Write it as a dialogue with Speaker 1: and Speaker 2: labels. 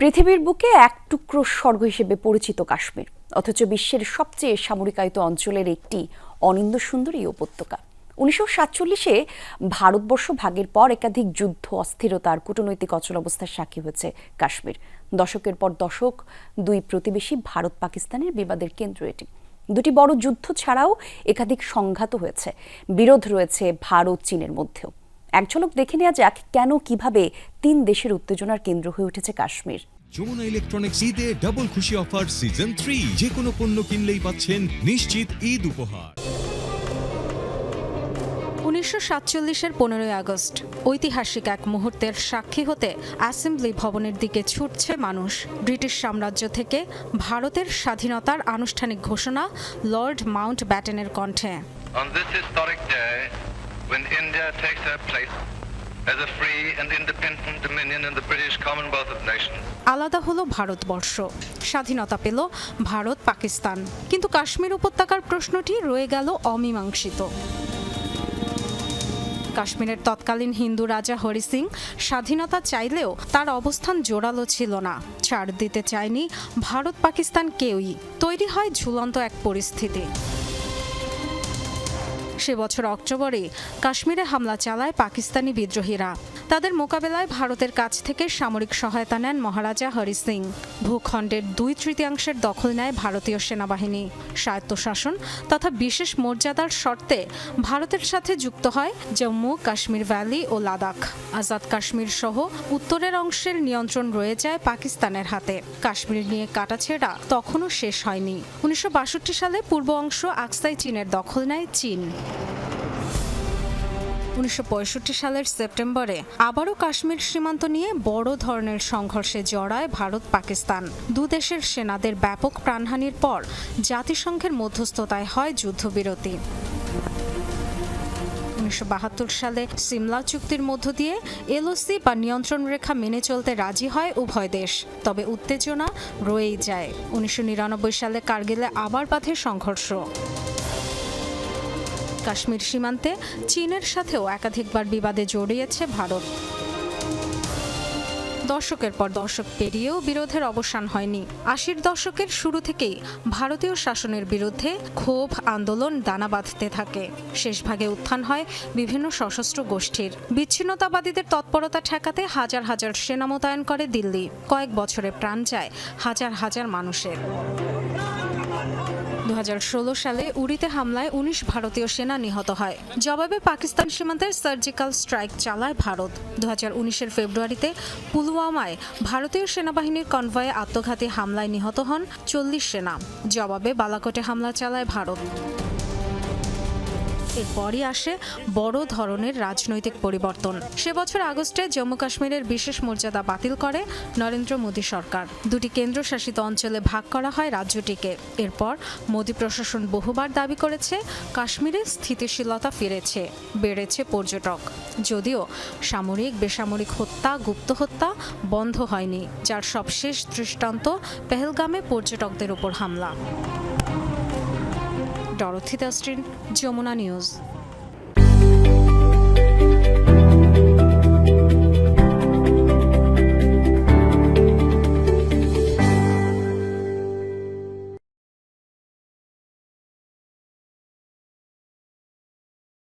Speaker 1: পৃথিবীর বুকে এক টুকরো স্বর্গ হিসেবে পরিচিত কাশ্মীর, অথচ বিশ্বের সবচেয়ে সামরিকায়িত অঞ্চলের একটি অনিন্দ সুন্দরী উপত্যকা। উনিশশো সাতচল্লিশে ভারতবর্ষ ভাগের পর একাধিক যুদ্ধ অস্থিরতার কূটনৈতিক অচলাবস্থার সাক্ষী হয়েছে কাশ্মীর। দশকের পর দশক, দুই প্রতিবেশী ভারত পাকিস্তানের বিবাদের কেন্দ্র এটি। দুটি বড় যুদ্ধ ছাড়াও একাধিক সংঘাত হয়েছে। বিরোধ রয়েছে ভারত চীনের মধ্যেও। এক ঝলক দেখে নেওয়া যাক কেন কীভাবে তিন দেশের উত্তেজনার কেন্দ্র হয়ে উঠেছে কাশ্মীর।
Speaker 2: যমুনা ইলেকট্রনিক্স ঈদে ডাবল খুশি অফার সিজন থ্রি যে কোনো পণ্য কিনলেই পাচ্ছেন নিশ্চিত ঈদ উপহার।
Speaker 3: উনিশশো সাতচল্লিশের পনেরোই আগস্ট ঐতিহাসিক এক মুহূর্তের সাক্ষী হতে অ্যাসেম্বলি ভবনের দিকে ছুটছে মানুষ। ব্রিটিশ সাম্রাজ্য থেকে ভারতের স্বাধীনতার আনুষ্ঠানিক ঘোষণা লর্ড মাউন্ট ব্যাটেনের কণ্ঠে
Speaker 4: When India takes her place as a free and independent dominion in the British Commonwealth of Nations,
Speaker 3: আলাদা হলো ভারতবর্ষ। স্বাধীনতা পেল ভারত পাকিস্তান। কিন্তু কাশ্মীর উপত্যকার প্রশ্নটি রয়ে গেল অমীমাংসিত। কাশ্মীরের তৎকালীন হিন্দু রাজা হরি সিং স্বাধীনতা চাইলেও তার অবস্থান জোরালো ছিল না। ছাড় দিতে চায়নি ভারত পাকিস্তান কেউই। তৈরি হয় ঝুলন্ত এক পরিস্থিতি। সে বছর অক্টোবরে কাশ্মীরে হামলা চালায় পাকিস্তানি বিদ্রোহীরা। তাদের মোকাবেলায় ভারতের কাছ থেকে সামরিক সহায়তা নেন মহারাজা হরি সিং। ভূখণ্ডের দুই তৃতীয়াংশের দখল নেয় ভারতীয় সেনাবাহিনী। স্বায়ত্তশাসন তথা বিশেষ মর্যাদার শর্তে ভারতের সাথে যুক্ত হয় জম্মু, কাশ্মীর ভ্যালি ও লাদাখ। আজাদ কাশ্মীর সহ উত্তরের অংশের নিয়ন্ত্রণ রয়ে যায় পাকিস্তানের হাতে। কাশ্মীর নিয়ে কাটাছেড়া তখনও শেষ হয়নি। উনিশশো বাষট্টি সালে পূর্ব অংশ আকসাই চীনের দখল নেয় চীন। উনিশশো পঁয়ষট্টি সালের সেপ্টেম্বরে আবারও কাশ্মীর সীমান্ত নিয়ে বড় ধরনের সংঘর্ষে জড়ায় ভারত পাকিস্তান। দু দেশের সেনাদের ব্যাপক প্রাণহানির পর জাতিসংঘের মধ্যস্থতায় হয় যুদ্ধবিরতি। উনিশশো বাহাত্তর সালে সিমলা চুক্তির মধ্য দিয়ে এলওসি বা নিয়ন্ত্রণ রেখা মেনে চলতে রাজি হয় উভয় দেশ, তবে উত্তেজনা রয়েই যায়। উনিশশো নিরানব্বই সালে কার্গিলে আবার বাধে সংঘর্ষ। কাশ্মীর সীমান্তে চীনের সাথেও একাধিকবার বিবাদে জড়িয়েছে ভারত। দশকের পর দশক পেরিয়েও বিরোধের অবসান হয়নি। আশির দশকের শুরু থেকেই ভারতীয় শাসনের বিরুদ্ধে ক্ষোভ, আন্দোলন, দানা বাঁধতে থাকে। শেষভাগে উত্থান হয় বিভিন্ন সশস্ত্র গোষ্ঠীর। বিচ্ছিন্নতাবাদীদের তৎপরতা ঠেকাতে হাজার হাজার সেনা মোতায়েন করে দিল্লি। কয়েক বছরে প্রাণ যায় হাজার হাজার মানুষের। দু হাজার ষোলো সালে উড়িতে হামলায় উনিশ ভারতীয় সেনা নিহত হয়। জবাবে পাকিস্তান সীমান্তে সার্জিক্যাল স্ট্রাইক চালায় ভারত। দু হাজার ফেব্রুয়ারিতে পুলওয়ামায় ভারতীয় সেনাবাহিনীর কনভয়ে আত্মঘাতী হামলায় নিহত হন চল্লিশ সেনা। জবাবে বালাকোটে হামলা চালায় ভারত। এরপরই আসে বড় ধরনের রাজনৈতিক পরিবর্তন। সে বছর আগস্টে জম্মু কাশ্মীরের বিশেষ মর্যাদা বাতিল করে নরেন্দ্র মোদী সরকার। দুটি কেন্দ্রশাসিত অঞ্চলে ভাগ করা হয় রাজ্যটিকে। এরপর মোদী প্রশাসন বহুবার দাবি করেছে, কাশ্মীরে স্থিতিশীলতা ফিরেছে, বেড়েছে পর্যটক। যদিও সামরিক, বেসামরিক হত্যা, গুপ্ত হত্যা বন্ধ হয়নি, যার সবশেষ দৃষ্টান্ত পেহেলগামে পর্যটকদের উপর হামলা। ডরথি দাস্ট্রিন যমুনা নিউজ।